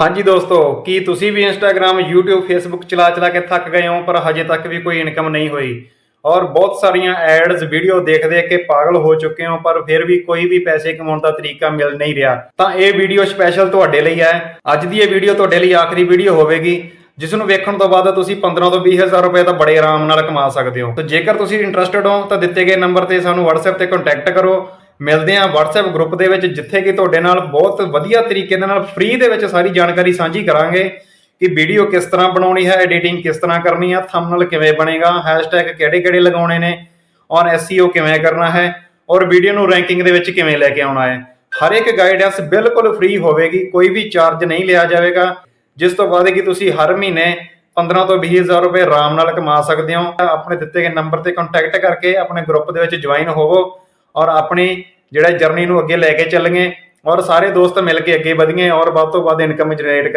ਹਾਂਜੀ ਦੋਸਤੋ, ਕੀ ਤੁਸੀਂ ਵੀ ਇੰਸਟਾਗ੍ਰam YouTube, Facebook ਚਲਾ ਚਲਾ ਕੇ ਥੱਕ ਗਏ ਹੋ, ਪਰ ਹਜੇ ਤੱਕ ਵੀ ਕੋਈ ਇਨਕਮ ਨਹੀਂ ਹੋਈ? ਔਰ ਬਹੁਤ ਸਾਰੀਆਂ ਐਡਸ ਵੀਡੀਓ ਦੇਖ ਦੇਖ ਕੇ ਪਾਗਲ ਹੋ ਚੁੱਕੇ ਹੋ, ਪਰ ਫਿਰ ਵੀ ਕੋਈ ਵੀ ਪੈਸੇ ਕਮਾਉਣ ਦਾ ਤਰੀਕਾ ਮਿਲ ਨਹੀਂ ਰਿਹਾ। ਤਾਂ ਇਹ ਵੀਡੀਓ ਸਪੈਸ਼ਲ ਤੁਹਾਡੇ ਲਈ ਹੈ। ਅੱਜ ਦੀ ਇਹ ਵੀਡੀਓ ਤੁਹਾਡੇ ਲਈ ਆਖਰੀ ਵੀਡੀਓ ਹੋਵੇਗੀ ਜਿਸ ਨੂੰ ਵੇਖਣ ਤੋਂ ਬਾਅਦ ਤੁਸੀਂ 15 ਤੋਂ 20 ਹਜ਼ਾਰ ਰੁਪਏ ਤਾਂ ਬੜੇ ਆਰਾਮ ਨਾਲ ਕਮਾ ਸਕਦੇ ਹੋ। ਤਾਂ ਜੇਕਰ ਤੁਸੀਂ ਇੰਟਰਸਟਿਡ ਹੋ, ਤਾਂ ਦਿੱਤੇ ਗਏ ਨੰਬਰ ਤੇ ਸਾਨੂੰ WhatsApp ਤੇ ਕੰਟੈਕਟ ਕਰੋ। ਮਿਲਦੇ ਹਾਂ WhatsApp ਗਰੁੱਪ ਦੇ ਵਿੱਚ, ਜਿੱਥੇ ਕਿ ਤੁਹਾਡੇ ਨਾਲ ਬਹੁਤ ਵਧੀਆ ਤਰੀਕੇ ਦੇ ਨਾਲ ਫ੍ਰੀ ਦੇ ਵਿੱਚ ਸਾਰੀ ਜਾਣਕਾਰੀ ਸਾਂਝੀ ਕਰਾਂਗੇ ਕਿ ਵੀਡੀਓ ਕਿਸ ਤਰ੍ਹਾਂ ਬਣਾਉਣੀ ਹੈ ਐਡੀਟਿੰਗ ਕਿਸ ਤਰ੍ਹਾਂ ਕਰਨੀ ਹੈ ਥੰਬਨੇਲ ਕਿਵੇਂ ਬਣੇਗਾ ਹੈਸ਼ਟੈਗ ਕਿਹੜੇ-ਕਿਹੜੇ ਲਗਾਉਣੇ ਨੇ ਔਰ SEO ਕਿਵੇਂ ਕਰਨਾ ਹੈ ਔਰ ਵੀਡੀਓ ਨੂੰ ਰੈਂਕਿੰਗ ਦੇ ਵਿੱਚ ਕਿਵੇਂ ਲੈ ਕੇ ਆਉਣਾ ਹੈ। ਹਰ ਇੱਕ ਗਾਈਡੈਂਸ ਬਿਲਕੁਲ ਫ੍ਰੀ ਹੋਵੇਗੀ, ਕੋਈ ਵੀ ਚਾਰਜ ਨਹੀਂ ਲਿਆ ਜਾਵੇਗਾ, ਜਿਸ ਤੋਂ ਬਾਅਦ ਕਿ ਤੁਸੀਂ ਹਰ ਮਹੀਨੇ 15 ਤੋਂ 20 ਹਜ਼ਾਰ ਰੁਪਏ ਆਰਾਮ ਨਾਲ ਕਮਾ ਸਕਦੇ ਹੋ। ਆਪਣੇ ਦਿੱਤੇ ਗਏ ਨੰਬਰ ਤੇ ਕੰਟੈਕਟ ਕਰਕੇ ਆਪਣੇ ਗਰੁੱਪ ਦੇ ਵਿੱਚ ਜੁਆਇਨ ਹੋਵੋ। ਔਰ ਆਪਣੀ ਜਿਹੜਾ ਜਰਨੀ ਨੂੰ ਅੱਗੇ ਲੈ ਕੇ ਚੱਲੀਏ ਔਰ ਸਾਰੇ ਦੋਸਤ ਮਿਲ ਕੇ ਅੱਗੇ ਵਧੀਏ ਔਰ ਵੱਧ ਤੋਂ ਵੱਧ ਇਨਕਮ ਜਨਰੇਟ